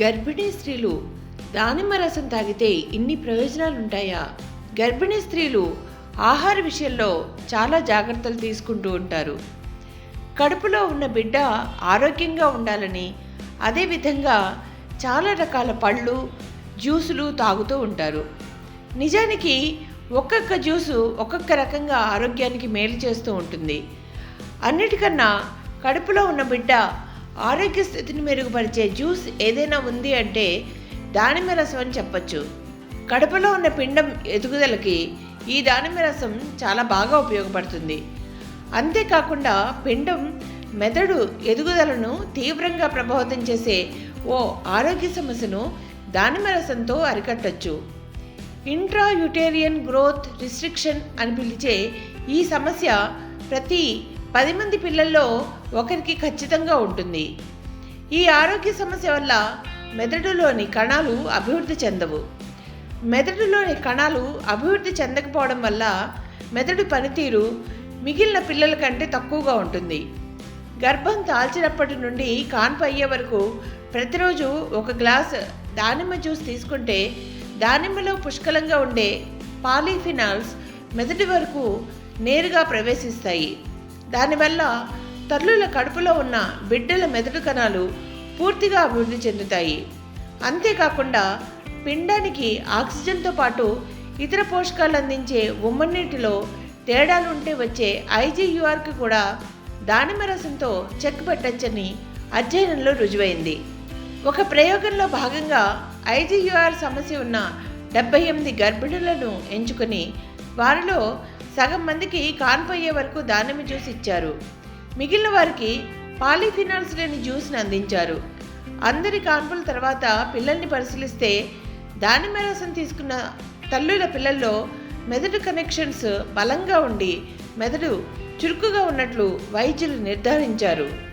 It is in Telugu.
గర్భిణీ స్త్రీలు దానిమ్మ రసం తాగితే ఇన్ని ప్రయోజనాలు ఉంటాయా గర్భిణీ స్త్రీలు ఆహార విషయంలో చాలా జాగ్రత్తలు తీసుకుంటూ ఉంటారు. కడుపులో ఉన్న బిడ్డ ఆరోగ్యంగా ఉండాలని అదేవిధంగా చాలా రకాల పళ్ళు జ్యూసులు తాగుతూ ఉంటారు. నిజానికి ఒక్కొక్క జ్యూసు ఒక్కొక్క రకంగా ఆరోగ్యానికి మేలు చేస్తూ ఉంటుంది. అన్నిటికన్నా కడుపులో ఉన్న బిడ్డ ఆరోగ్య స్థితిని మెరుగుపరిచే జ్యూస్ ఏదైనా ఉంది అంటే దానిమ్మ రసం అని చెప్పచ్చు. కడుపులో ఉన్న పిండం ఎదుగుదలకి ఈ దానిమ్మ రసం చాలా బాగా ఉపయోగపడుతుంది. అంతేకాకుండా పిండం మెదడు ఎదుగుదలను తీవ్రంగా ప్రభావితం చేసే ఓ ఆరోగ్య సమస్యను దానిమ్మ రసంతో అరికట్టచ్చు. ఇంట్రా యుటేరియన్ గ్రోత్ రిస్ట్రిక్షన్ అని పిలిచే ఈ సమస్య ప్రతి పది మంది పిల్లల్లో ఒకరికి ఖచ్చితంగా ఉంటుంది. ఈ ఆరోగ్య సమస్య వల్ల మెదడులోని కణాలు అభివృద్ధి చెందవు. మెదడులోని కణాలు అభివృద్ధి చెందకపోవడం వల్ల మెదడు పనితీరు మిగిలిన పిల్లల కంటే తక్కువగా ఉంటుంది. గర్భం దాల్చినప్పటి నుండి కాన్పు అయ్యే వరకు ప్రతిరోజు ఒక గ్లాస్ దానిమ్మ జ్యూస్ తీసుకుంటే దానిమ్మలో పుష్కలంగా ఉండే పాలీఫినాల్స్ మెదడు వరకు నేరుగా ప్రవేశిస్తాయి. దానివల్ల తల్లుల కడుపులో ఉన్న బిడ్డల మెదడు కణాలు పూర్తిగా అభివృద్ధి చెందుతాయి. అంతేకాకుండా పిండానికి ఆక్సిజన్తో పాటు ఇతర పోషకాలు అందించే ఉమ్మనీటిలో తేడాలుంటే వచ్చే ఐజీయూఆర్కి కూడా దానిమ్మ రసంతో చెక్ పెట్టచ్చని అధ్యయనంలో రుజువైంది. ఒక ప్రయోగంలో భాగంగా ఐజీయూఆర్ సమస్య ఉన్న డెబ్బై ఎనిమిది గర్భిణులను ఎంచుకొని వారిలో సగం మందికి కాన్పోయే వరకు దానిమ్మ జ్యూస్ ఇచ్చారు. మిగిలిన వారికి పాలిఫినాల్స్ లేని జ్యూస్ని అందించారు. అందరి కాన్పుల తర్వాత పిల్లల్ని పరిశీలిస్తే దానిమ్మ రసం తీసుకున్న తల్లుల పిల్లల్లో మెదడు కనెక్షన్స్ బలంగా ఉండి మెదడు చురుకుగా ఉన్నట్లు వైద్యులు నిర్ధారించారు.